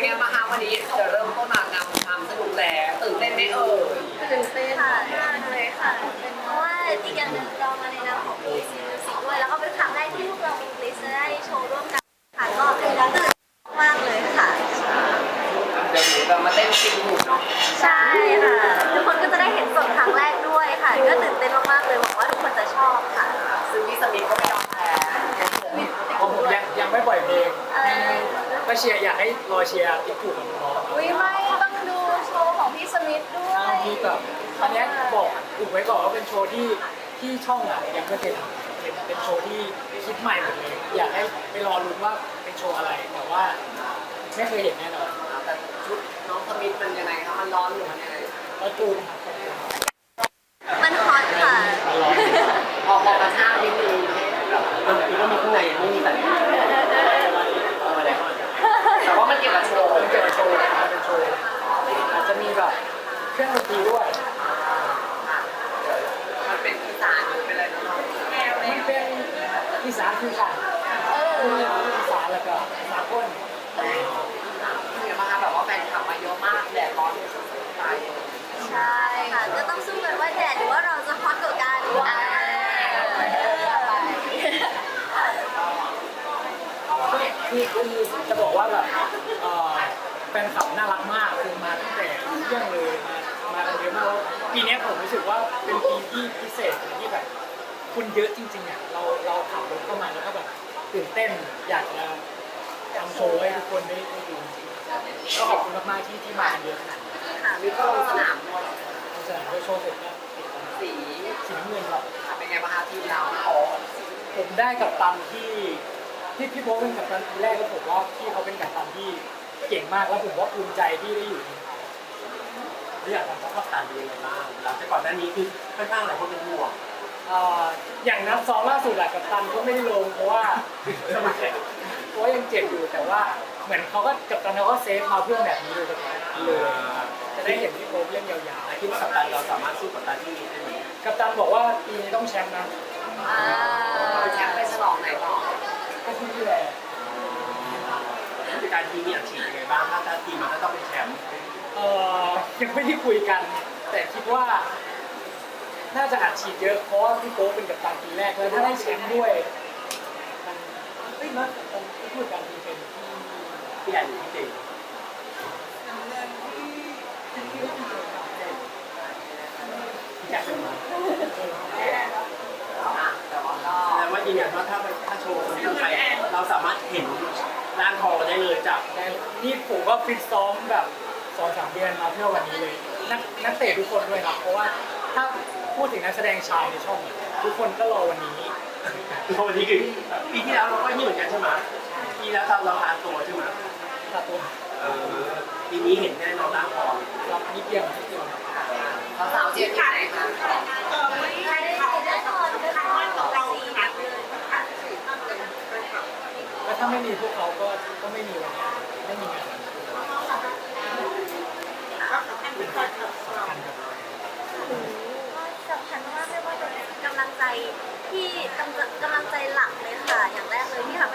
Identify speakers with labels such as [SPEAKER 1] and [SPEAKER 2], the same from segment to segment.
[SPEAKER 1] เป็นไงบ้างคะวันนี้จะเริ่มต้นมางานความสนุกแล้วตื่นเต้นไหมเอ่ย
[SPEAKER 2] ตื่นเต้นค่ะมากเลยค่ะเพราะว่าอีกอย่างหนึ่งเรามาในนามของ BC Music ด้วยแล้วก็เป็นครั้งแรกที่พวกเรามีลิสจะได้โชว์ร่วมกันค่ะก็ตื่นเต้นมากเลยค่ะ
[SPEAKER 1] เดี๋ยวหนูจะมาเต้นซิงหูเนาะ
[SPEAKER 2] ใช่ค่ะทุกคนก็จะได้เห็นสดครั้งแรกด้วยค่ะก็ตื่นเต้นมากๆเลยหวังว่าทุกคนจะชอบค่ะ
[SPEAKER 1] ซึ่งพี่สมิธก็ไม่ยอมแพ้
[SPEAKER 3] ผมยังยังไม่ปล่อยเพลง ก็เชียร์อยากให้รอเชียร์ติ๊กถูกกับน้อง
[SPEAKER 2] อุ้ยไม่ต้องดูโชว์ของพี่สมิธด้วย
[SPEAKER 3] บางทีแบบอันเนี้ยบอกอุบไว้ก่อนว่าเป็นโชว์ที่ที่ช่องอะยังไม่เคยทำเป็นเป็นโชว์ที่คิดใหม่หมดเลยอยากให้ไปรอลุ้นว่าเป็นโชว์อะไรแต่ว่าไม่เคยเห็นแน่นอน
[SPEAKER 1] แต่ชุดน้องสมิธมันยังไงคะมันร้อนหรือมันยังไง
[SPEAKER 3] แล้วจูน
[SPEAKER 2] มันฮอตค่ะ
[SPEAKER 3] ร้อน
[SPEAKER 1] พอพอกระชากนิดนึงแบบ
[SPEAKER 4] มันคือว่ามีข้างในไม่มีแต่
[SPEAKER 3] รื่องดนตรีด้วย
[SPEAKER 1] มันเป็นอีสานหรือเป็นอะไรนาะ
[SPEAKER 3] มันเป็นอีสานคือกันเอออีสานแล้วก็สากล
[SPEAKER 1] เป็นไงบ้างคะแบบว่าแฟนคลับมาเยอะมากแดดร้อนสุดๆไป
[SPEAKER 2] ใช่ค่ะก็ต้องสู้กันว่าแดดหรือว่าเราจะฮอตกว่ากันอ่า
[SPEAKER 3] คือจะบอกว่าแบบ แฟนคลับน่ารักมากคือมาตั้งแต่เที่ยงเลยมามากันเยอะมากแล้วปีเนี้ยผมรู้สึกว่าเป็นปีที่พิเศษที่แบบคุณเยอะจริงๆอะเราเราขับรถเข้ามาแล้วก็แบบตื่นเต้นอยากจะทำโชว์ให้ทุกคนได้ได้ดูจริงๆก็ขอบคุณมากๆที่ที่มากันเยอะขนาดนี้
[SPEAKER 2] ค่ะ
[SPEAKER 1] นี่ก็ลงสนามด้วย
[SPEAKER 3] เพราะฉะนั้นโชว์เสร็จก็ปิดแล้ว
[SPEAKER 1] สี
[SPEAKER 3] สีน้ำเงินครับ
[SPEAKER 1] เป็นไงบ้างคะทีมเราโอ้
[SPEAKER 3] ผมได้กับตันที่ที่พี่โบ๊ทเป็นกับตันทีแรกแล้วผมว่าพี่เขาเป็นกับตันที่ เก่งมากแล้วผมว่าภูมิใจที่ได้อยู่ทีมเขา
[SPEAKER 4] ที่อยากทำข้อตันเป็นยังไงบ้างหลังจากก่อนหน้านี้คือค่อนข้างหลายคนเป็นห่วง
[SPEAKER 3] เอ่ออย่างนัดซ้อมล่าสุดอะกับตันก็ไม่ได้ลงเพราะว่าเพราะว่ายังเจ็บอยู่แต่ว่าเหมือนเขาก็กับตันเขาก็เซฟมาเพื่อแบบนี้โดยเฉพาะเลยจะได้เห็นพี่โบ๊ทเล่นยาว
[SPEAKER 4] แต่คิดว่ากับตันเราสามารถสู้กับตันที่นี้ได้ไหม
[SPEAKER 3] ๆ กับตันบอกว่าปีนี้ต้องแชมป์นะ
[SPEAKER 2] อ่า
[SPEAKER 1] แชมป์ไปฉลองไหนต่อ
[SPEAKER 3] ก็ที่ที่แหละ
[SPEAKER 4] การทีมนี้อัดฉีดยังไงบ้างถ้าถ้าทีมมันก็ต้องเป็นแชมป์
[SPEAKER 3] เอ่อยังไม่ได้คุยกัน แต่คิดว่า น่าจะอัดฉีดเยอะเพราะว่าพี่โป๊ปเป็นกับตันปีแรกแล้วถ้าได้แชมป์ด้วยมันเฮ้ยมันมันที่พูดกันทีเป็นที่
[SPEAKER 4] ที่ใหญ่หรือที่เด่นที่อยากเป็นมา
[SPEAKER 1] แต่ว่าก็
[SPEAKER 4] แสดงว่ายืนยันว่าถ้าไปถ้าโชว์คนนี้ไปเราสามารถเห็น ร่างทองได้เลยจาก
[SPEAKER 3] ได้นี่ผมก็ฟิตซ้อมแบบสองสามเดือนมาเพื่อวันนี้เลย นักนักเตะทุกคนด้วยครับ เพราะว่าถ้าพูดถึงนักแสดงชายในช่องอะทุกคนก็รอวันนี้
[SPEAKER 4] คือวันนี้คือปีที่แล้วเราก็นี่เหมือนกันใช่ไหมปีแล้วเราเราหาตัวใช่ไหม
[SPEAKER 3] ตัดตัว
[SPEAKER 4] เออปีนี้เห็นแน่นอนร่างทอง
[SPEAKER 3] รับนิดเดียวนิดเดียว
[SPEAKER 1] เขาสาวเชียร์ที่ไหนคะ
[SPEAKER 2] ใครได้แน่นอนแน่นอนเราสีนัดเลย
[SPEAKER 3] แล้วถ้า ไม่มีพวกเขาก็ก็ไม่มีวันนี้ไม่มีงานสำคัญครับ
[SPEAKER 2] สำคัญมากไม่ว่าจะกำลังใจที่กำลังกำลังใจหลักเลยค่ะ อย่างแรกเลยที่ทำ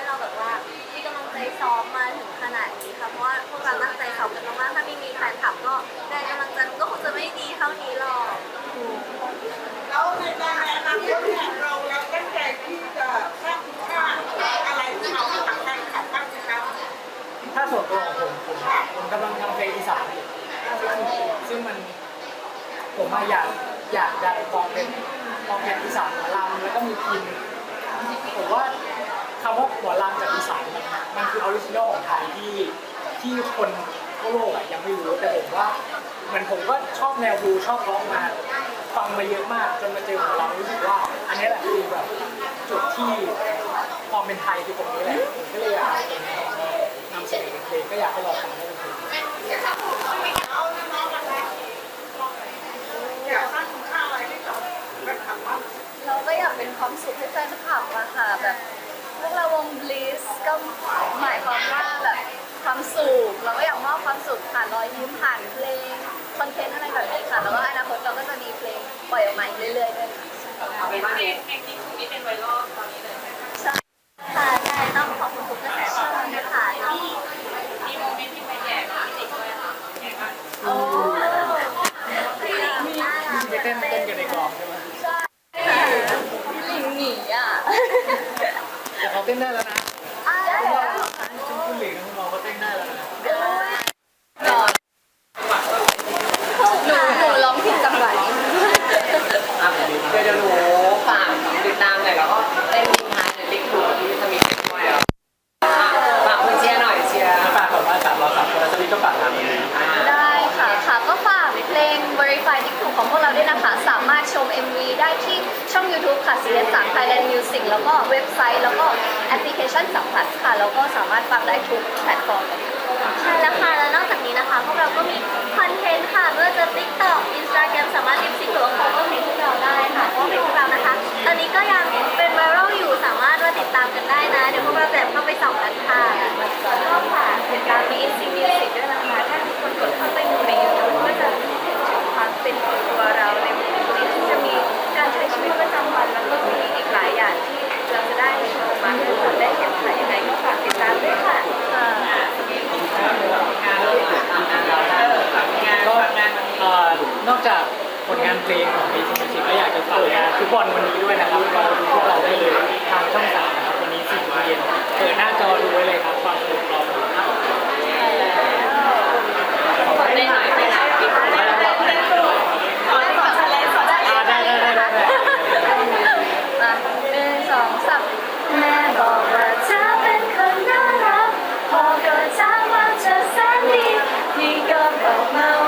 [SPEAKER 3] ผมมาอยากอยากดันความเป็นความเป็นอีสานหมอลำแล้วก็มีพินผมว่าคำว่าหมอลำจากอีสานมันมันคือออริจินอลของไทยที่ที่คนทั่วโลกอะยังไม่รู้แต่ผมว่าเหมือนผมก็ชอบแนวดูชอบร้องมาฟังมาเยอะมากจนมาเจอหมอลำรู้สึกว่า อันนี้แหละคือแบบจุดที่ความเป็นไทยคือตรงนี้แหละผมก็เลยอยากเอานำเสนอเป็นเพลงก็อยากให้ลองฟังให้เป็นเพลง
[SPEAKER 5] เอาน้องๆนะคะอยากสร้างคุณค่าอะไรให้กับแฟนคลับบ้าง
[SPEAKER 2] เราก็อยากเป็นความสุขให้แฟนคลับอะค่ะแบบพวกเราวง Bliss ก็หมายความว่าแบบความสุขเราก็อยากมอบ ความสุขผ่านรอยยิ้มผ่านเพลงคอนเทนต์อะไรแบบนี้ค่ะ แล้วก็อนาคตเราก็จะมีเพลงปล่อยออกมาอีกเรื่อยๆด้วยค่ะ
[SPEAKER 1] เอาเป็นว่าเน็ต
[SPEAKER 2] ใช่ค่ะใช่ต้องขอบคุณทุกกระแสช่องนะคะที่
[SPEAKER 6] มีโมเมนต์ที่ไปแย่
[SPEAKER 2] ที่ช่อง YouTube ค่ะ CS3 Thailand Music แล้วก็เว็บไซต์ แล้วก็แอปพลิเคชันสัมผัสค่ะ แล้วก็สามารถฟังได้ทุกแพลตฟอร์มเลยค่ะ
[SPEAKER 6] ใช่แล้วค่ะ แล้วนอกจากนี้นะคะ พวกเราก็มีคอนเทนต์ค่ะไม่ว่าจะ TikTok Instagram สามารถลิปซิงหรือว่า cover เพลงพวกเราได้ค่ะเพราะว่าเพลงพวกเรานะคะ ตอนนี้ก็ยังเป็นไวรัลอยู่สามารถมาติดตามกันได้นะ เดี๋ยวพวกเราจะเข้าไปส่องกันค่ะ
[SPEAKER 2] ส่วนก็ฝากติดตาม BSC Music ด้วย จากผลงานเพลงของปีชิมชิก็อยากจะฝากงานทุกบอลวันนี้ด้วยนะครับรอดูพวกเราได้เลยทางช่องสามนะครับวันนี้สี่โมงเย็นเปิดหน้าจอดูไว้เลยครับความสนุ
[SPEAKER 3] กรออยู่ครับได้หายไปไหนพี่ขอได้ได้ได้ขอขอชาเลนจ์ขอชาเลนจ์ได้ได้ได้ได้อะหนึ่งสองสามแม่บอกว่าเธอเป็นคนน่ารักพอเกิดถามว่าเธอแสนดีนี่ก็บอกมา